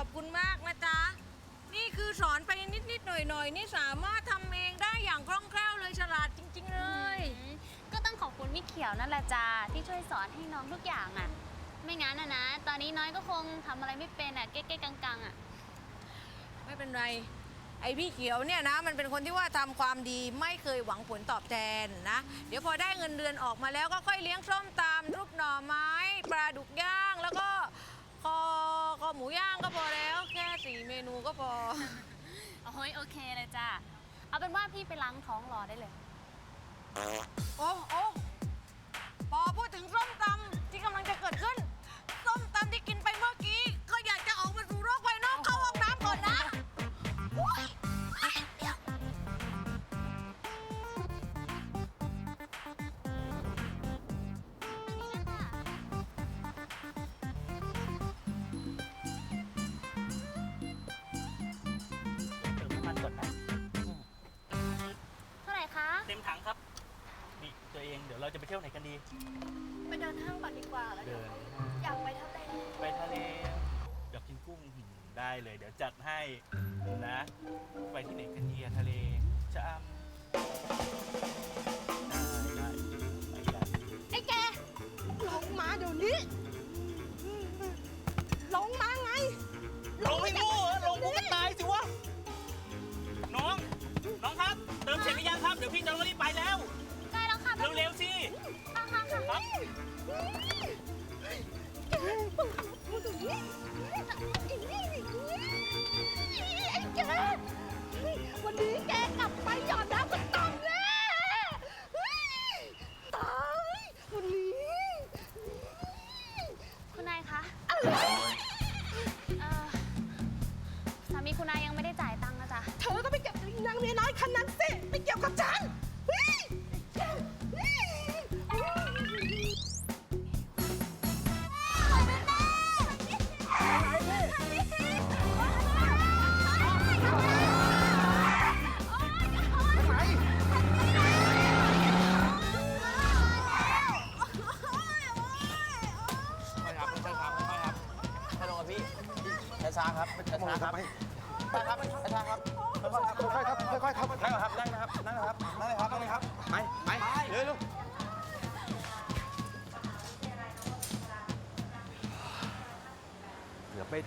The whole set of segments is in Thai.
อดเลยขอบคุณมากนะจ๊ะ นี่คือสอนไปนิดๆหน่อยๆ นี่สามารถทำเองได้อย่างคล่องแคล่วเลยฉลาดจริง ๆ เลยก็ต้องขอบคุณพี่เขียวนั่นแหละจ้าที่ช่วยสอนให้น้องทุกอย่างอะ ไม่งั้นนะนะ ตอนนี้น้อยก็คงทำอะไรไม่เป็นอะเก๊กๆกังๆอะ ไม่เป็นไร ไอพี่เขียวเนี่ยนะ มันเป็นคนที่ว่าทำความดีไม่เคยหวังผลตอบแทนนะ เดี๋ยวพอได้เงินเดือนออกมาแล้วก็ค่อยเลี้ยงส้มตำรูปหน่อไม้ ปลาดุกย่าง แล้วก็คอคอหมูย่างก็พอแล้ว แค่สี่เมนูก็พอ โอ้ยโอเคเลยจ้าเอาเป็นว่าพี่ไปล้างท้องรอได้เลย โอ้โอ้พอพูดถึงส้มตำที่กำลังจะเกิดขึ้น ส้มตำที่กินไปเมื่อ จะไปเที่ยวไหนกันดี ไปเดินห้างก่อนดีกว่าแล้วเดินอยากไปทะเลไปทะเลอยากกินกุ้งหืมได้เลย เดี๋ยวจัดให้นะ ไปที่ไหนกันดีอะทะเลชะอำได้ได้ไปกันไอ้แกลงมาเดี๋ยวนี้ลงมาไงลงไม่โง่เหรอลงกูก็ตายสิวะน้อง น้องครับ เติมเสร็จหรือยังครับ เดี๋ยวพี่จะรีบไปแล้วใกล้แล้วค่ะ เร็วๆสิ ค่ะค่ะค่ะ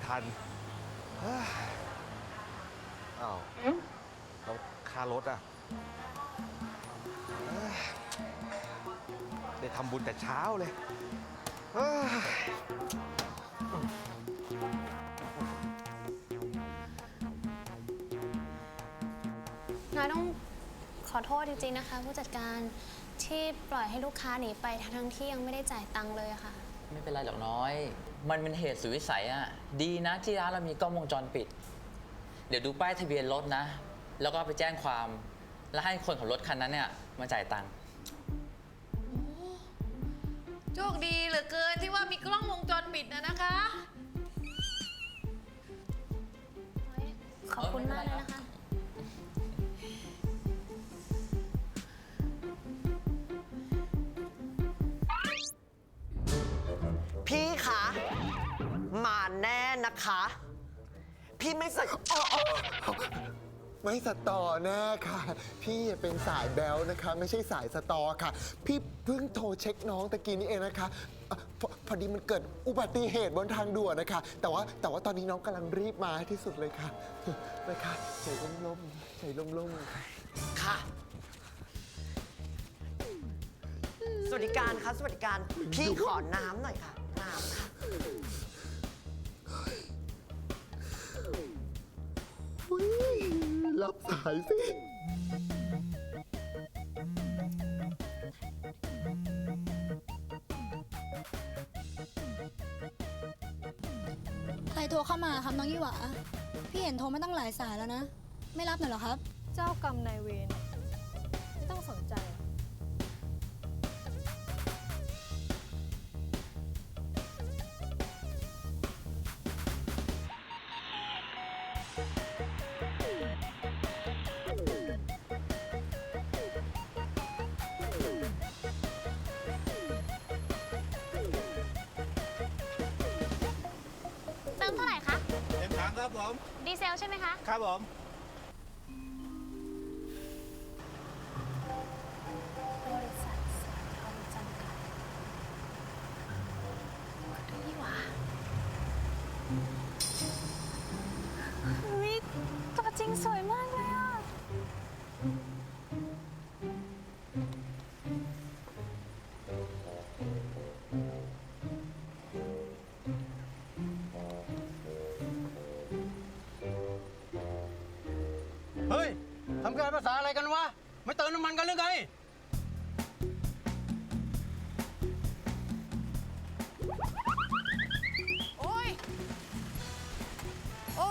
ทันเฮ้ยอ้าวแล้วค่ารถอะเฮ้ยได้ทำบุญแต่เช้าเลยเฮ้ยน้อยต้องขอโทษจริงๆนะคะ ผู้จัดการที่ปล่อยให้ลูกค้าหนีไปทั้งๆที่ยังไม่ได้จ่ายตังค์เลยอะค่ะ ไม่เป็นไรหรอกน้อย มันเป็นเหตุสุดวิสัยอะดีนะที่ร้านเรามีกล้องวงจรปิด เดี๋ยวดูป้ายทะเบียนรถนะ แล้วก็ไปแจ้งความ แล้วให้คนขับรถคันนั้นเนี่ยมาจ่ายตังค์ โชคดีเหลือเกินที่ว่ามีกล้องวงจรปิดนะนะคะ ขอบคุณมากเลยนะคะ พี่คะ มาแน่นะคะ พี่ไม่ใส่อ๋ออ๋อไม่สตอแน่ค่ะ พี่เป็นสายแบลนะคะ ไม่ใช่สายสตอค่ะ พี่เพิ่งโทรเช็คน้องตะกี้นี้เองนะคะเอ่อพอพอดีมันเกิดอุบัติเหตุบนทางด่วนนะคะ แต่ว่าแต่ว่าตอนนี้น้องกำลังรีบมาให้ที่สุดเลยค่ะ นะคะใจล่มๆใจล่มๆค่ะค่ะ สวัสดิการคะสวัสดิการ พี่ขอน้ำหน่อยค่ะ น้ำค่ะอุ๊ยรับสายสิ ใครโทรเข้ามาครับน้องยี่หวาพี่เห็นโทรมาตั้งหลายสายแล้วนะ ไม่รับหน่อยเหรอครับ เจ้ากรรมนายเวร เติมเท่าไหร่คะ เต็มถังครับผม ดีเซลใช่ไหมคะ ครับผม เฮ้ยทำการภาษาอะไรกันวะ ไม่เติมน้ำมันกันหรือไง โอ้ย โอ้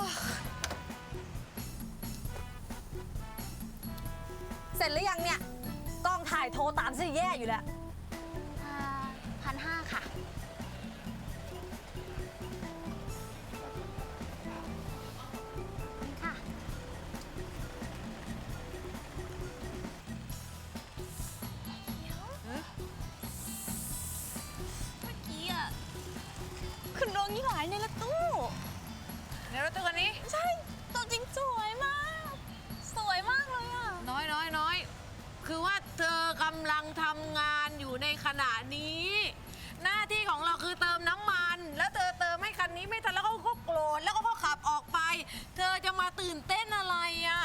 เสร็จหรือยังเนี่ย กล้องถ่ายโทรตามซะแย่อยู่แล้วำลังทำงานอยู่ในขณะนี้ หน้าที่ของเราคือเติมน้ำมัน แล้วเธอเติมให้คันนี้ไม่ทันแล้วเขาก็โกรธแล้วก็ก็ขับออกไป เธอจะมาตื่นเต้นอะไรอะ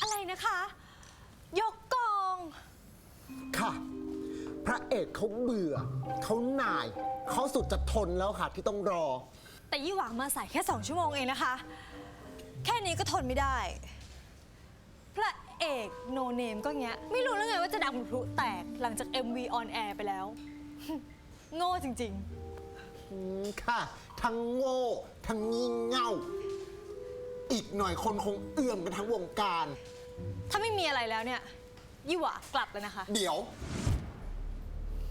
อะไรนะคะ ยกกอง ค่ะ พระเอกเขาเบื่อ เขาหน่าย เขาสุดจะทนแล้วค่ะที่ต้องรอ แต่ยี่หวังมาใส่แค่2ชั่วโมงเองนะคะ แค่นี้ก็ทนไม่ได้ พระ เอกโนเนมก็เงี้ย ไม่รู้แล้วไงว่าจะดังเป็นพลุแตกหลังจาก MV on air ไปแล้ว โง่จริง อืมค่ะ ทั้งโง่ ทั้งงี่เง่า อีกหน่อยคนคงเอื่อมกันทั้งวงการ ๆ ถ้าไม่มีอะไรแล้วเนี่ยยี่หวากลับแล้วนะคะ เดี๋ยว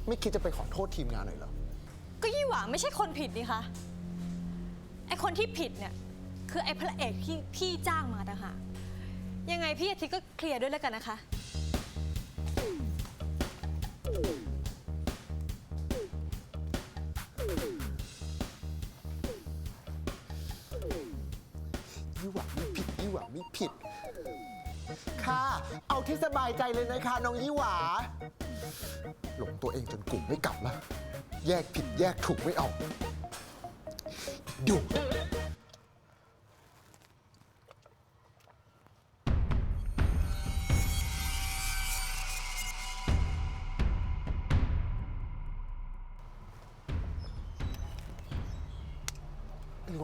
ไม่คิดจะไปขอโทษทีมงานหน่อยเหรอ ก็ยี่หวาไม่ใช่คนผิดนี่คะไอคนที่ผิดเนี่ย คือไอพระเอกที่พี่จ้างมาต่างหาก ยังไงพี่อาทิตย์ก็เคลียร์ด้วยแล้วกันนะคะ ยี่หวังไม่ผิดยี่หวังไม่ผิด ค่ะ เอาที่สบายใจเลยนะคะน้องยี่หวา หลงตัวเองจนกลุ่มไม่กลับแล้ว แยกผิดแยกถูกไม่ออกดุ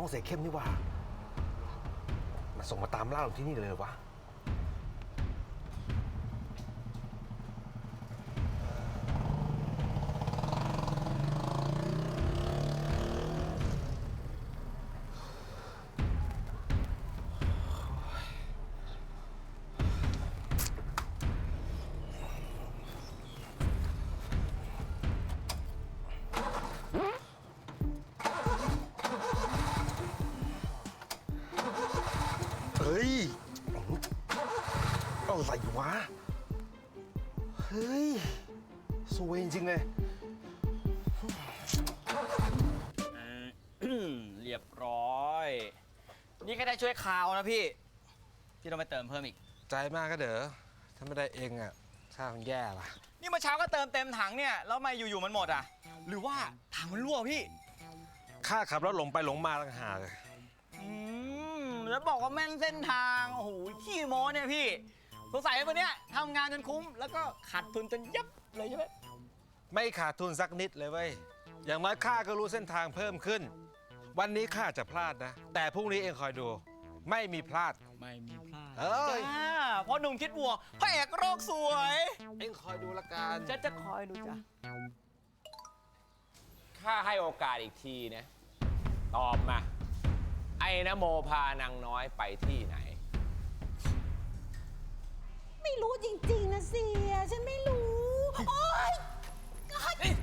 น้องเสียเข้มนี่หว่ามาส่งมาตามล่าเราที่นี่เลยเหรอวะ ฮ้ยเอาอะไรวะ เฮ้ย สวยจริงๆเลย เรียบร้อย นี่ก็ได้ช่วยคาวนะพี่ที่ต้องไปเติมเพิ่มอีก ใจมากก็เด้อถ้าไม่ได้เองอะถ้ามันแย่ว่ะนี่เมื่อเช้าก็เติมเต็มถังเนี่ย แล้วทำไมาอยู่ๆมันหมดอะ หรือว่าถังมันรั่วพี่ ข้าขับรถหลงไปหลงมาต่างหากเลยอืม แล้วบอกว่าแม่นเส้นทาง โอ้โหขี้โม้เนี่ยพี่ สงสัยวันเนี้ยทำงานจนคุ้ม แล้วก็ขาดทุนจนยับเลยใช่ไหมไม่ขาดทุนสักนิดเลยเว้ย อย่างน้อยข้าก็รู้เส้นทางเพิ่มขึ้น วันนี้ข้าจะพลาดนะ แต่พรุ่งนี้เองคอยดู ไม่มีพลาด ไม่มีพลาดเอ้ยจ้าเพราะหนุ่มคิดบวกพระเอกโรคสวย เองคอยดูละกัน จะจะคอยดูจ้ะ ข้าให้โอกาสอีกทีนะ ตอบมา ไอ้นโมพานางน้อยไปที่ไหน ไม่รู้จริง ๆ นะเสีย ฉันไม่รู้ โอ๊ยโอ๊ย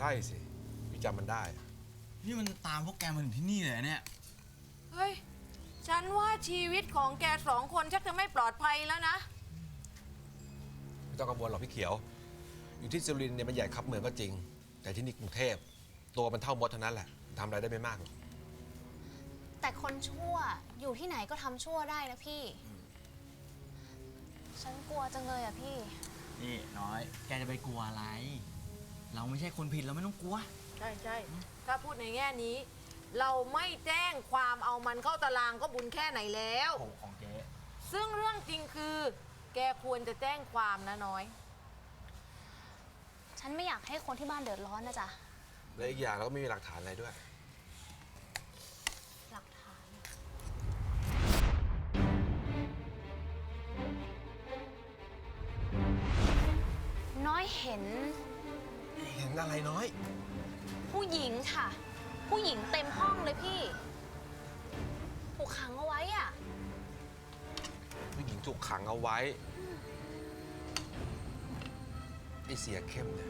ใช่สิ พี่จำมันได้ นี่มันตามพวกแกมาถึงที่นี่เลยเหรอเนี่ย เฮ้ย ฉันว่าชีวิตของแกสองคนชักจะไม่ปลอดภัยแล้วนะ ไม่ต้องกังวลหรอกพี่เขียว อยู่ที่สุรินทร์เนี่ยมันใหญ่ครับเมืองก็จริง แต่ที่นี่กรุงเทพ ตัวมันเท่ามดเท่านั้นแหละทำอะไรได้ไม่มากหรอกแต่คนชั่วอยู่ที่ไหนก็ทำชั่วได้นะพี่ ฉันกลัวจังเลยอะพี่ นี่น้อย แกจะไปกลัวอะไร เราไม่ใช่คนผิดเราไม่ต้องกลัว ใช่ใช่ถ้าพูดในแง่นี้ เราไม่แจ้งความเอามันเข้าตารางก็บุญแค่ไหนแล้ว ของของเจ๊ซึ่งเรื่องจริงคือ แกควรจะแจ้งความนะน้อย ฉันไม่อยากให้คนที่บ้านเดือดร้อนนะจ๊ะ และอีกอย่างเราก็ไม่มีหลักฐานอะไรด้วย หลักฐาน น้อยเห็น เห็นอะไรน้อย ผู้หญิงค่ะ ผู้หญิงเต็มห้องเลยพี่ถูกขังเอาไว้อะผู้หญิงถูกขังเอาไว้ไอเสียเข้มเนี่ย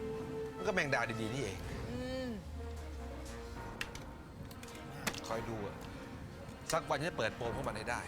มันก็แมงดาดีๆนี่เองอืมคอยดูอะสักวันจะเปิดโปงพวกมันให้ได้